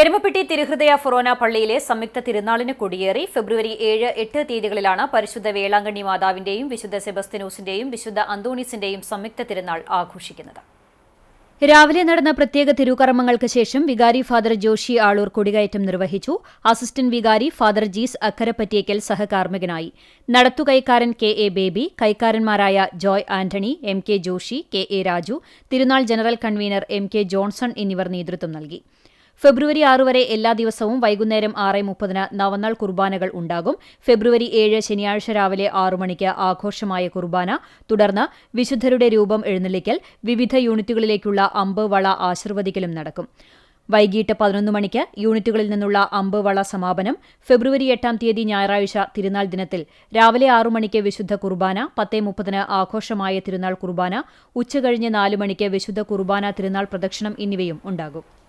എരുമപ്പെട്ടി തിരുഹൃദയ ഫൊറോന പള്ളിയിലെ സംയുക്ത തിരുനാളിന് കൊടിയേറി ഫെബ്രുവരി ഏഴ് എട്ട് തീയതികളിലാണ് പരിശുദ്ധ വേളാങ്കണ്ണി മാതാവിന്റെയും വിശുദ്ധ സെബസ്തിനോസിന്റെയും വിശുദ്ധ അന്തോണീസിന്റെയും സംയുക്ത തിരുനാൾ ആഘോഷിക്കുന്നത്. രാവിലെ നടന്ന പ്രത്യേക തിരുകർമ്മങ്ങൾക്ക് ശേഷം വികാരി ഫാദർ ജോഷി ആളൂർ കൊടികയറ്റം നിർവഹിച്ചു. അസിസ്റ്റന്റ് വികാരി ഫാദർ ജീസ് അക്കരപ്പറ്റിയേക്കൽ സഹകാർമ്മികനായി. നടത്തുകൈക്കാരൻ K A Baby കൈക്കാരന്മാരായ Joy Antony M K Joshi K A Raju Thirunal general convener M K Johnson എന്നിവർ നേതൃത്വം നൽകി. ഫെബ്രുവരി ആറ് വരെ എല്ലാ ദിവസവും വൈകുന്നേരം ആറ് മുപ്പതിന് നവനാൾ കുർബാനകൾ ഉണ്ടാകും. ഫെബ്രുവരി ഏഴ് ശനിയാഴ്ച രാവിലെ ആറു മണിക്ക് ആഘോഷമായ കുർബാന. തുടർന്ന് വിശുദ്ധരുടെ രൂപം എഴുന്നള്ളിക്കൽ. വിവിധ യൂണിറ്റുകളിലേക്കുള്ള അമ്പ് വള ആശീർവദിക്കലും നടക്കും. വൈകിട്ട് പതിനൊന്ന് മണിക്ക് യൂണിറ്റുകളിൽ നിന്നുള്ള അമ്പ് വള സമാപനം. ഫെബ്രുവരി എട്ടാം തീയതി ഞായറാഴ്ച തിരുനാൾ ദിനത്തിൽ രാവിലെ ആറു മണിക്ക് വിശുദ്ധ കുർബാന പത്തേ മുപ്പതിന് ആഘോഷമായ തിരുനാൾ കുർബാന ഉച്ചകഴിഞ്ഞ് നാല് മണിക്ക് വിശുദ്ധ കുർബാന തിരുനാൾ പ്രദക്ഷിണം എന്നിവയും ഉണ്ടാകും.